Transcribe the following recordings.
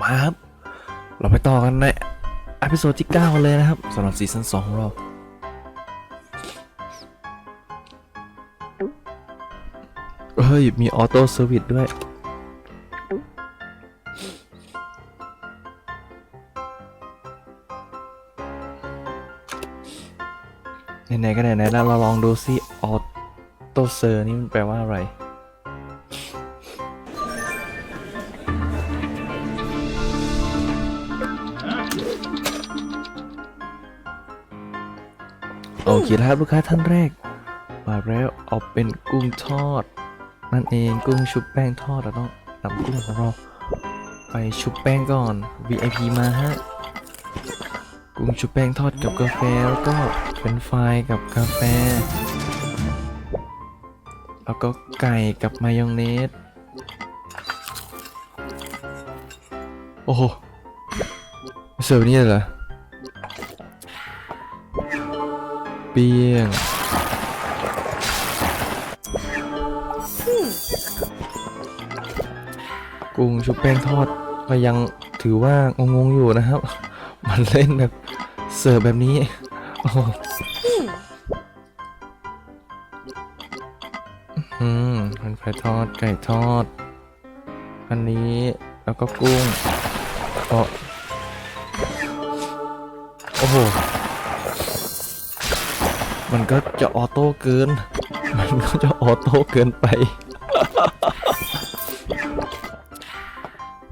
มาครับ เราไปต่อกันในอพิโซดที่9เลยนะครับสำหรับซีซั่น2ของเรา เฮ้ย มีออโต้เซอร์วิสด้วย ไหนๆก็ไหนๆแล้วเราลองดูซิออโต้เซอร์นี่มันแปลว่าอะไร โอเคครับลูกค้าท่านแรกมาแล้วเอาเป็นกุ้งทอด นั่นเองกุ้งชุบแป้งทอดเราต้องนำกุ้งของเราไปชุบแป้งก่อน VIP มาฮะกุ้งชุบแป้งทอดกับกาแฟแล้วก็เป็นไฟกับกาแฟ แล้วก็ไก่กับมายองเนสโอ้โหเสิร์ฟนี่เหรอ เปียงกุ้งชุบแป้งทอดก็ยังถือว่างงๆอยู่นะครับ มันเล่นแบบเสิร์ฟแบบนี้อืมเป็นไฟทอดไก่ทอด อันนี้แล้วก็กุ้งโอ้โห มันก็จะออโต้เกิน มันก็จะออโต้เกินไป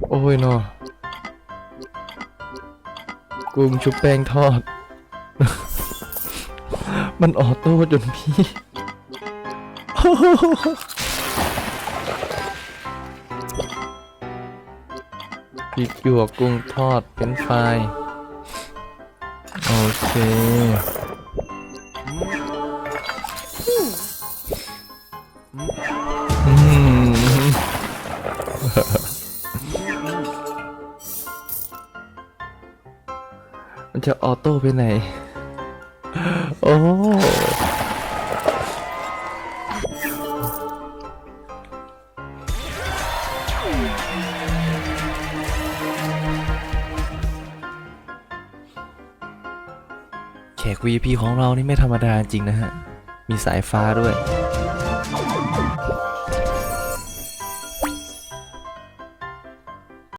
โอ้ยเนอะกุ้งชุบแป้งทอด มันออโต้จนพี่พริกหยวกกุ้งทอดเป็นไฟโอเค มันจะออโต้ไปไหน โอ้แขก VIP ของเรานี่ไม่ธรรมดาจริงนะฮะ มีสายฟ้าด้วย